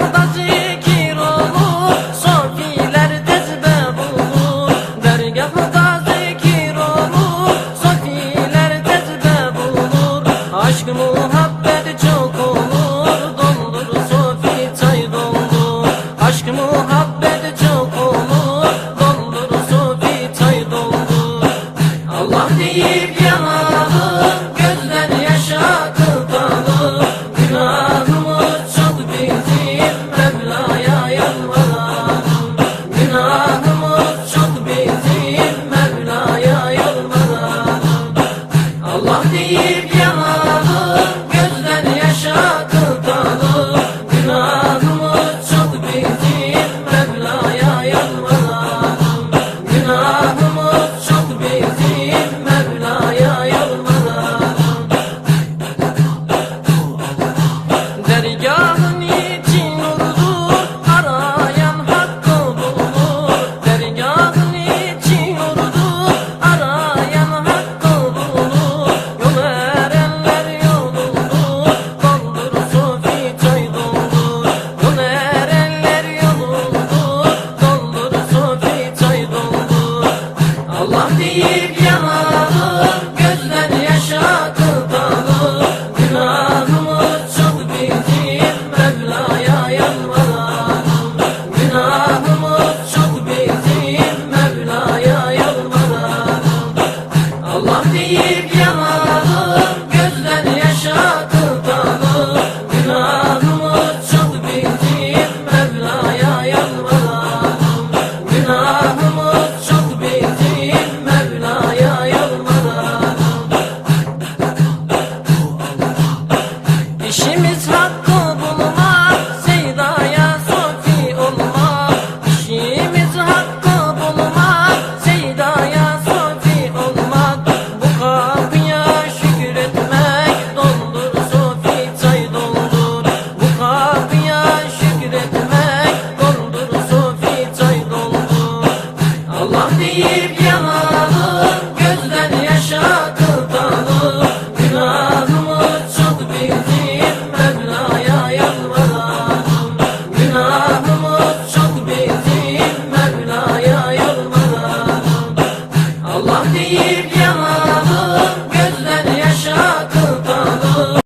Kitabda zikir Sofiler cezbe bulur. Dergahda zikir Sofiler cezbe bulur. Aşk muhabbet çok olur. Doldur Sofi çay doldur. Aşk muhabbet çok olur. Doldur Sofi doldur. Allah deyip llama